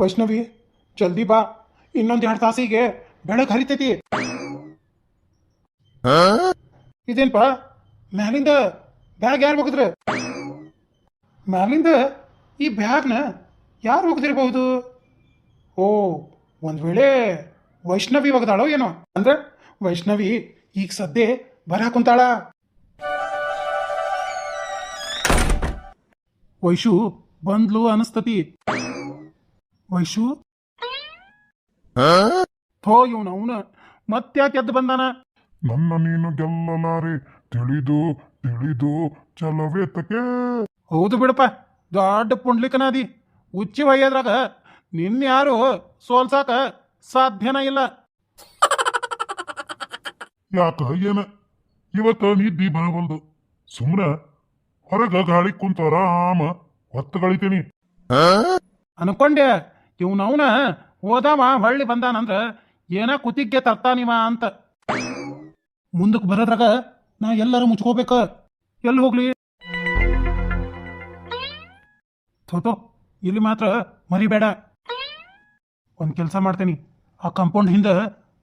ವೈಷ್ಣವಿ ಜಲ್ದಿ ಬಾ. ಇನ್ನೊಂದು ಎರಡು ತಾಸಿಗೆ ಬೆಳಗ್ಗೆ ಹರಿತೈತಿ. ಇದೇನ್ಪ? ಮ್ಯಾಲಿಂದ ಬ್ಯಾಗ್ ಯಾರು ಹೋಗಿದ್ರ? ಮ್ಯಾಲಿಂದ ಈ ಬ್ಯಾಗ್ನ ಯಾರು ಹೋಗದಿರಬಹುದು? ಓ ಒಂದ್ ವೇಳೆ ವೈಷ್ಣವಿ ಒಗದಾಳೋ ಏನೋ? ಅಂದ್ರೆ ವೈಷ್ಣವಿ ಈಗ ಸದ್ದೆ ಬರ ಕುಂತಾಳ. ವೈಶು ಬಂದ್ಲು ಅನಸ್ತತಿ. ವೈಶು ಥೋ ಇವನು ಅವನ ಮತ್ತ್ಯಾಕೆ ಎದ್ದು ಬಂದಾನ ನನ್ನ ನೀನು ಗೆಲ್ಲಲಾರೆ ತಿಳಿದು ತಿಳಿದು ಚಲವೇತಕ್ಕೆ ಹೌದು ಬಿಡಪ್ಪ ದೊಡ್ಡ ಪುಂಡ್ಲಿಕನಾದಿ. ಉಚ್ಚಿ ಒಯ್ಯೋದ್ರಾಗ ನಿನ್ಯಾರು ಸೋಲ್ಸಾಕ ಸಾಧ್ಯನ ಇಲ್ಲ. ಯಾಕ ಏನ? ಇವತ್ತ ನಿದ್ದಿ ಬರಬಲ್ದು ಸುಮ್ನ ಹೊರಗ ಗಾಳಿ ಕುಂತ ಆರಾಮ ಹೊತ್ತು ಗಳಿತೀನಿ ಅನ್ಕೊಂಡೆ ಇವನವನ ಹೋದಾವ, ಹೊಳ್ಳಿ ಬಂದಾನಂದ್ರ ಏನ ಕುತಿಗ್ಗೆ ತರ್ತಾನಿವ ಅಂತ. ಮುಂದಕ್ಕೆ ಬರೋದ್ರಾಗ ನಾ ಎಲ್ಲರೂ ಮುಚ್ಕೋಬೇಕ. ಎಲ್ಲಿ ಹೋಗ್ಲಿ? ಥೋತೋ, ಇಲ್ಲಿ ಮಾತ್ರ ಮರಿಬೇಡ. ಒಂದು ಕೆಲಸ ಮಾಡ್ತೇನಿ. ಆ ಕಾಂಪೌಂಡ್ ಹಿಂದೆ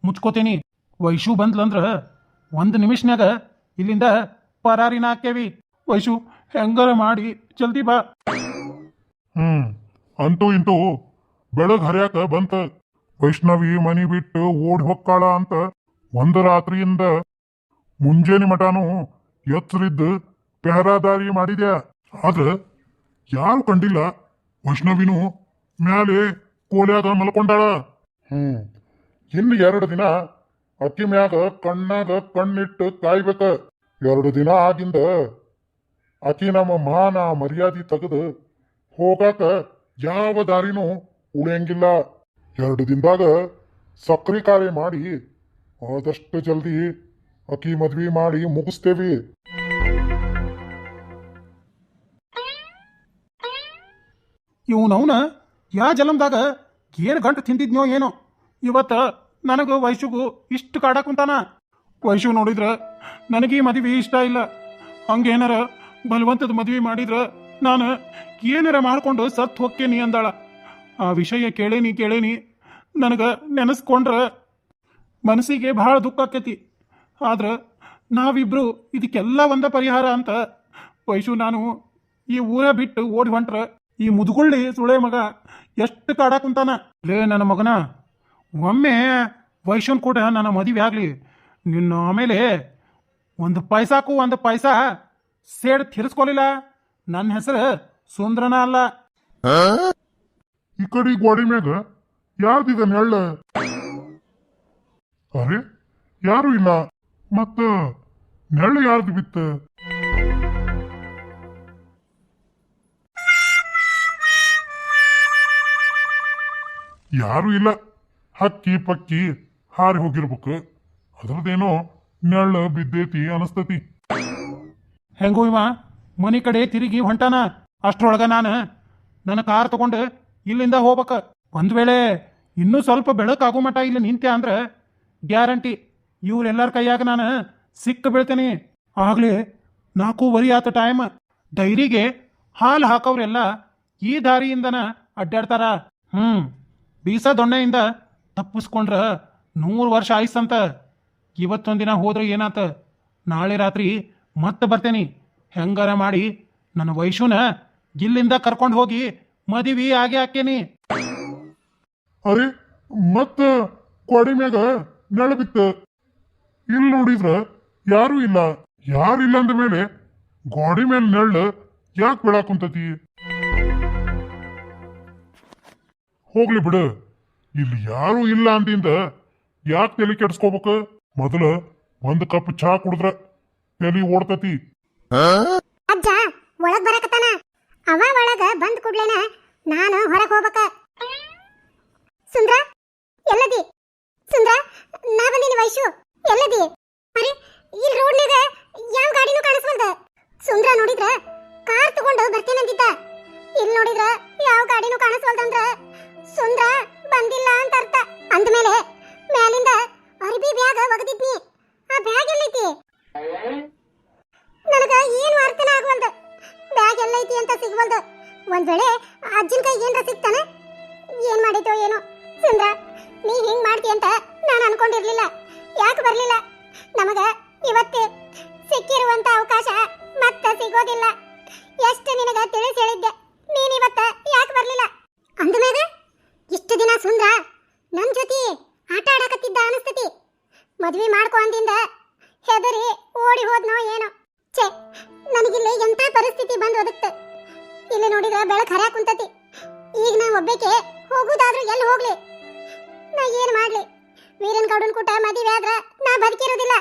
ಮುಚ್ಕೋತೇನಿ. ವೈಶು ಬಂದ್ಲಂದ್ರ ಒಂದು ನಿಮಿಷನಾಗ ಇಲ್ಲಿಂದ ಪರಾರಿನ ಹಾಕ್ತೇವಿ ವೈಶು, ಹೆಂಗಾರ ಮಾಡಿ, ಜಲ್ದಿ ಬಾ. ಹ್ಮ್, ಅಂತೂ ಇಂತೂ ಬೆಳಗ್ ಹರ್ಯಾಕ ಬಂತ. ವೈಷ್ಣವಿ ಮನಿ ಬಿಟ್ಟು ಓಡ್ ಹೊಕ್ಕಾಳ ಅಂತ ಒಂದು ರಾತ್ರಿಯಿಂದ ಮುಂಜಾನೆ ಮಠಾನು ಎಚ್ಚರಿದ್ದು ಪೆಹರಾದಾರಿ ಮಾಡಿದ್ಯಾ. ಆದ್ರೆ ಯಾರು ಕಂಡಿಲ್ಲ ವೈಷ್ಣವಿನು ಮ್ಯಾಲೆ ಕೋಲ್ಯಾಗ ಮಲ್ಕೊಂಡಾಳ. ಹ್ಮ್. ಇನ್ನು ಎರಡು ದಿನ ಅಕ್ಕಿ ಮ್ಯಾಗ ಕಣ್ಣಾಗ ಕಣ್ಣಿಟ್ಟು ಕಾಯ್ಬೇಕ. ಎರಡು ದಿನ ಆಗಿಂದ ಆಕಿ ನಮ್ಮ ಮಾನ ಮರ್ಯಾದೆ ತೆಗೆದು ಹೋಗಾಕ ಯಾವ ದಾರಿನೂ ಉಳಿಯಂಗಿಲ್ಲ ಎರಡು ದಿನದಾಗ ಸಕ್ರಿ ಕಾರ್ಯ ಮಾಡಿ ಆದಷ್ಟು ಜಲ್ದಿ ಅಕ್ಕಿ ಮದ್ವಿ ಮಾಡಿ ಮುಗಿಸ್ತೇವಿ. ಇವನವನ ಯಾ ಜಲಮ್ದಾಗ ಏನು ಗಂಟು ತಿಂದಿದ್ನೋ ಏನೋ. ಇವತ್ತ ನನಗೆ ವೈಶುಗು ಇಷ್ಟು ಕಾಡಕ್ ವೈಶು ನೋಡಿದ್ರ ನನಗೆ ಮದುವೆ ಇಷ್ಟ ಇಲ್ಲ. ಹಂಗೇನಾರ ಬಲವಂತದ ಮದುವೆ ಮಾಡಿದ್ರ ನಾನು ಏನಾರ ಮಾಡ್ಕೊಂಡು ಸತ್ತು ಹೋಗ್ತೇನಿ ಅಂದಾಳ. ಆ ವಿಷಯ ಕೇಳೇನಿ ಕೇಳೇನಿ. ನನಗೆ ನೆನೆಸ್ಕೊಂಡ್ರೆ ಮನಸ್ಸಿಗೆ ಭಾಳ ದುಃಖ ಆಕೈತಿ. ಆದ್ರೆ ನಾವಿಬ್ರು ಇದಕ್ಕೆಲ್ಲ ಒಂದ ಪರಿಹಾರ ಅಂತ ವೈಶು ನಾನು ಈ ಊರ ಬಿಟ್ಟು ಓಡಿ ಹೊಂಟ್ರ. ಈ ಮುದುಗುಳ್ಳಿ ಸುಳೆ ಮಗ ಎಷ್ಟು ಕಾಡಾಕ್ ಕುಂತಾನ. ಲೇ, ನನ್ನ ಮಗನ, ಒಮ್ಮೆ ವೈಶುನ್ ಕೂಡ ನನ್ನ ಮದುವೆ ಆಗ್ಲಿ. ನಿನ್ನ ಆಮೇಲೆ ಒಂದು ಪೈಸಾಕ್ಕೂ ಒಂದು ಪೈಸಾ ಸೇಡ್ ತಿರ್ಸ್ಕೊಲಿಲ್ಲ. ನನ್ನ ಹೆಸರು ಸುಂದ್ರನ ಅಲ್ಲ. ಈ ಕಡೆ ಗೋಡೆ ಮ್ಯಾಗ ಯಾರ್ದಿದ ನೆಳ್ಳ ಅರೆ, ಯಾರು ಇಲ್ಲ ಮತ್ತ ನೆಳ್ಳ ಯಾರ್ದು ಬಿತ್ತ? ಯಾರು ಇಲ್ಲ. ಹಕ್ಕಿ ಪಕ್ಕಿ ಹಾರಿ ಹೋಗಿರ್ಬೇಕು. ಅದ್ರದ್ದೇನೋ ನೆಳ್ಳ ಬಿದ್ದೇತಿ ಅನಸ್ತತಿ. ಹೆಂಗೋ ಇವ, ಮನೆ ಕಡೆ ತಿರುಗಿ ಹೊಂಟಾನ? ಅಷ್ಟ್ರೊಳಗ ನಾನು. ನನ್ನ ಕಾರ್ ತಗೊಂಡು ಇಲ್ಲಿಂದ ಹೋಗ್ಬೇಕ. ಒಂದು ವೇಳೆ ಇನ್ನೂ ಸ್ವಲ್ಪ ಬೆಳಕಾಗೋ ಮಟ ಇಲ್ಲಿ ನಿಂತೆ ಅಂದ್ರೆ ಗ್ಯಾರಂಟಿ. ಇವ್ರೆಲ್ಲರ ಕೈಯಾಗ ನಾನು ಸಿಕ್ಕ ಬೀಳ್ತೇನೆ ಆಗಲೇ ನಾಲ್ಕೂವರೆ ಆತ ಟೈಮ್ ಡೈರಿಗೆ ಹಾಲು ಹಾಕೋರೆಲ್ಲ ಈ ದಾರಿಯಿಂದನ ಅಡ್ಡಾಡ್ತಾರ. ಹ್ಮ್, ಬೀಸ ದೊಣ್ಣೆಯಿಂದ ತಪ್ಪಿಸ್ಕೊಂಡ್ರ ನೂರು ವರ್ಷ ಆಯ್ಸಂತ. ಇವತ್ತೊಂದಿನ ಹೋದ್ರೆ ಏನಾತ? ನಾಳೆ ರಾತ್ರಿ ಮತ್ತೆ ಬರ್ತೇನಿ. ಹೆಂಗಾರ ಮಾಡಿ ನನ್ನ ವೈಶುನ ಇಲ್ಲಿಂದ ಕರ್ಕೊಂಡು ಹೋಗಿ ಮದುವೆ ಆಗಿ ಹಾಕೇನಿ. ಅರೆ ಮತ್ತ ಕೊಡಿ ಮ್ಯಾಗ ನೆಳ ಬಿತ್ತ. ಇಲ್ಲಿ ನೋಡಿದ್ರ ಯಾರು ಇಲ್ಲ. ಯಾರಿಲ್ಲ ಅಂದ ಮೇಲೆ ಗೋಡಿ ಮೇಲೆ ನೆಳ್ಳು ಯಾಕೆ ಬೀಳಾಕುಂತತಿ ಹೋಗ್ಲಿ ಬಿಡು. ಇಲ್ಲಿ ಯಾರು ಇಲ್ಲ ಅಂದಿಂದ ಯಾಕೆ ತಲೆ ಕೆಡ್ಸ್ಕೋಬೇಕು? ಮೊದಲು ಒಂದು ಕಪ್ ಚಹಾ ಕುಡಿದ್ರ ತಲೆ ಓಡ್ತತಿ. ಅಜ್ಜ ಒಳಗ್ ಬರಕತ್ತಾನ. ಅವ ಒಳಗ ಬಂದ್ ಕೂಡ್ಲೇನ ನಾನು ಹೊರಗೆ ಹೋಗ್ಬೇಕ. ಸುಂದ್ರ, ಎಲ್ಲದಿ? ಸುಂದ್ರ, ನಾ ಬಂದೀನಿ ವೈಶು, ಎಲ್ಲದಿ? ಅರೆ ಈ ರೋಡ್ನಾಗ ಯಾವ ಗಾಡಿನೂ ಕಾಣಿಸ್ವಲ್ದ. ಸುಂದ್ರ ನೋಡಿದ್ರ, ಕಾರ್ ತಗೊಂಡು ಬರ್ತೇನಂದಿದ್ದ ಇಲ್ಲಿ ನೋಡಿದ್ರ ಯಾವ ಗಾಡಿನೂ ಕಾಣಿಸ್ವಲ್ದಂದ್ರ ಸುಂದ್ರ ಬಂದಿಲ್ಲ ಅಂತ ಅರ್ಥ. ಅಂದ್ಮೇಲೆ, ಮೇಲಿಂದ ಅರ್ಬಿ ಬ್ಯಾಗ ಒಗದಿದ್ನಿ. ಬಂದಿರ್ಲಿಲ್ಲ ಯಾಕೆ ಬರ್ಲಿಲ್ಲ? ನಮಗ ಇವತ್ತೆ ಸಿಕ್ಕಿರುವಂತ ಅವಕಾಶ ಮತ್ತೆ ಸಿಗೋದಿಲ್ಲ. ಎಷ್ಟು ನಿನಗ ತಿಳಿಸಿ ಹೇಳಿದ್ದೆ. ನೀನ್ ಇವತ್ತ ಯಾಕೆ ಬರ್ಲಿಲ್ಲ? ಅಂದಮೇಲೆ ಇಷ್ಟು ದಿನ ಸುಂದ್ರ ನನ್ನ ಜೊತೆ ಆಟ ಆಡಕತ್ತಿದ್ದ ಅನಿಸ್ತತಿ. ಮದ್ವಿ ಮಾಡ್ಕೊ ಅಂದಿಂದ ಹೆದರಿ ಓಡಿ ಹೋದ್ನೋ ಏನೋ. ಛೇ, ನನಗಿಲ್ಲಿ ಎಂತ ಪರಿಸ್ಥಿತಿ ಬಂದು ಒದಕ್ತ ಇಲ್ಲಿ ನೋಡಿದ್ರೆ ಬೆಳಕು ಹರ್ಯಾಕ ಕುಂತತಿ. ಈಗ ನಾ ಒಬ್ಬಕ್ಕೆ ಹೋಗುದಾದ್ರೂ ಎಲ್ಲಿ ಹೋಗ್ಲಿ? ನಾ ಏನ್ ಮಾಡ್ಲಿ? ವೀರನ್ ಗೌಡನ್ ಕೂಟ ಮದುವೆ ಆದ್ರ ನಾ ಬದುಕಿರೋದಿಲ್ಲ.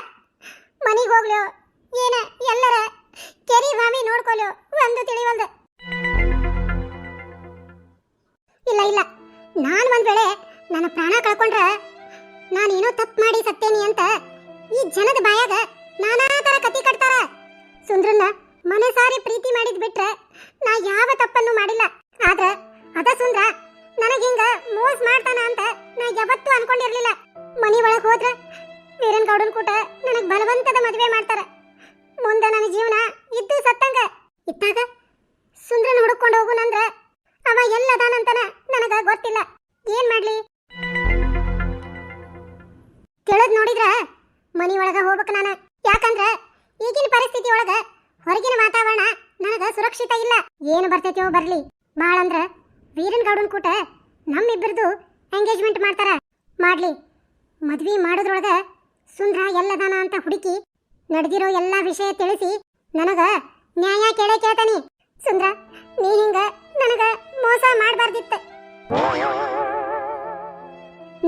ಸುರಕ್ಷಿತ ಇಲ್ಲ. ಏನು ಬರ್ತೈತಿಯೋ ಬರ್ಲಿ? ಬಾಳಂದ್ರ ವೀರನ್ ಗೌಡನ್ ಕೂಟ ನಮ್ಮಿಬ್ಬರದು ಎಂಗೇಜ್ಮೆಂಟ್ ಮಾಡ್ತಾರ. ಮಾಡ್ಲಿ. ಮದ್ವಿ ಮಾಡೋದ್ರೊಳಗ ಸುಂದ್ರ ಎಲ್ಲದಾನ ಅಂತ ಹುಡುಕಿ ನಡೆದಿರೋ ಎಲ್ಲಾ ವಿಷಯ ತಿಳಿಸಿ ನನಗ ನ್ಯಾಯ ಕೇಳೇ ಕೇಳ್ತಾನಿ. ಸುಂದ್ರ, ನೀ ಹಿಂಗ ನನಗ ಮೋಸ ಮಾಡಬಾರ್ದಿತ್ತ.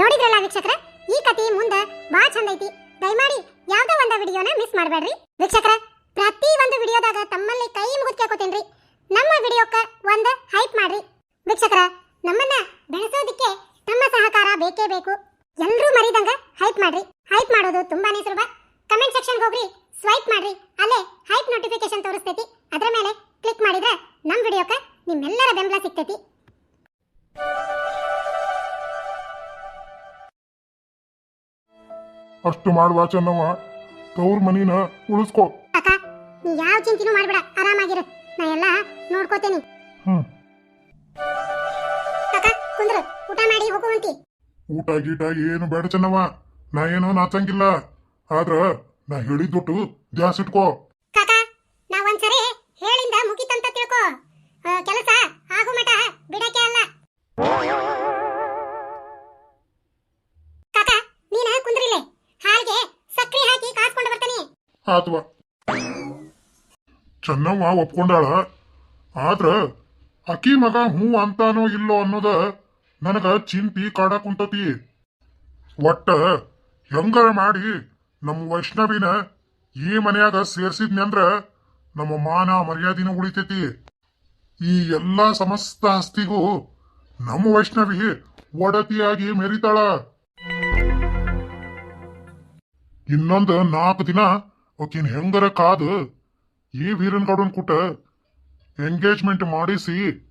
ನೋಡಿದ್ರಲ್ಲ ವೀಕ್ಷಕರ, ಈ ಕತೆ ಮುಂದೆ ಬಾ ಚಂದ ಐತಿ ದಯಮಾಡಿ ಯಾವ್ದೋ ಒಂದ ವಿಡಿಯೋನ ಮಿಸ್ ಮಾಡಬೇಡ್ರಿ. ವೀಕ್ಷಕರ ಪ್ರತಿ ಒಂದು ವಿಡಿಯೋದಾಗ ತಮ್ಮಲ್ಲಿ ಕೈ ಮುಗಿದ್ ಕೇಳ್ಕೊತೇನ್ರಿ ನಮ್ಮ ವಿಡಿಯೋಕ್ಕ ಒಂದ ಹೈಪ್ ಮಾಡ್ರಿ ವೀಕ್ಷಕರ ನಮ್ಮನ್ನ ಬೆಳೆಸೋದಿಕ್ಕೆ ತಮ್ಮ ಸಹಕಾರ ಬೇಕೇ ಬೇಕು. ಎಲ್ಲರೂ ಮರಿದಂಗ ಹೈಪ್ ಮಾಡ್ರಿ. ಹೈಪ್ ಮಾಡೋದು ತುಂಬಾನೇ ಸುಲಭ. ಕಮೆಂಟ್ ಸೆಕ್ಷನ್ ಹೋಗ್ರಿ ಸ್ವೈಪ್ ಮಾಡ್ರಿ. ಅಲ್ಲೇ ಹೈಪ್ ನೋಟಿಫಿಕೇಶನ್ ತೋರಿಸ್ತೈತಿ. ಅದರ ಮೇಲೆ ಕ್ಲಿಕ್ ಮಾಡಿದ್ರೆ ನಮ್ಮ ವಿಡಿಯೋಕ್ಕೆ ನಿಮ್ಮೆಲ್ಲರ ಬೆಂಬಲ ಸಿಗ್ತೈತಿ. ಅಷ್ಟು ಮಾಡುವ ಚೆನ್ನವ ತವ್ರ ಮನಿನ ಉಳಿಸ್ಕೊ. ಅಕ್ಕ ನೀ ಯಾವ ಚಿಂತೆನೂ ಮಾಡ್ಬೇಡ ಆರಾಮಾಗಿರು. ನಾ ಎಲ್ಲ ನೋಡ್ಕೋತೀನಿ. ಹ್ಮ್. ಊಟ ಮಾಡಿ ಊಟ ಗೀಟ ಏನು ಬೇಡ ಚೆನ್ನವ ನಾ ಏನೋ ನಾಚಂಗಿಲ್ಲ. ಆದ್ರ ನಾ ಹೇಳಿದ್ಬಿಟ್ಟು ಗ್ಯಾಸ್ ಇಟ್ಕೋ. ಕಾಕ ನಾ ಒಂದ್ಸರಿ ಹೇಳಿಂದ ಮುಗಿತಂತ ತಿಳ್ಕೋ. ಕೆಲಸ ಆಗು ಮಟ ಬಿಡಕ್ಕೆ ಅಲ್ಲ. ಕಾಕ ನೀನ ಕುಂದ್ರಿಲೆ. ಹಾಲ್ಗೆ ಸಕ್ಕರೆ ಹಾಕಿ ಕಾಸ್ಕೊಂಡು ಬರ್ತಾನೆ. ಆತ್ವ. ಚೆನ್ನವ್ವ ಒಪ್ಕೊಂಡಾಳ. ಆದ್ರ ಅಕಿ ಮಗ ಹ್ಞೂ ಅಂತಾನೋ ಇಲ್ಲೋ ಅನ್ನೋದ ನನಗ ಚಿಂತಿ ಕಾಡಕುಂತತಿ ಒಟ್ಟ ಹೆಂಗಾರ ಮಾಡಿ ನಮ್ಮ ವೈಷ್ಣವಿನ ಈ ಮನ್ಯಾಗ ಸೇರ್ಸಿದ್ನಂದ್ರ ನಮ್ಮ ಮಾನ ಮರ್ಯಾದಿನ ಉಳಿತೈತಿ. ಈ ಎಲ್ಲಾ ಸಮಸ್ತ ಆಸ್ತಿಗೂ ನಮ್ಮ ವೈಷ್ಣವಿ ಒಡತಿಯಾಗಿ ಮೆರಿತಾಳ. ಇನ್ನೊಂದು ನಾಲ್ಕು ದಿನ ಆಕಿನ ಹೆಂಗರ ಕಾದು ಈ ವೀರನ್ ಗೌಡನ್ ಕುಟ್ಟ ಎಂಗೇಜ್ಮೆಂಟ್ ಮಾಡಿಸಿ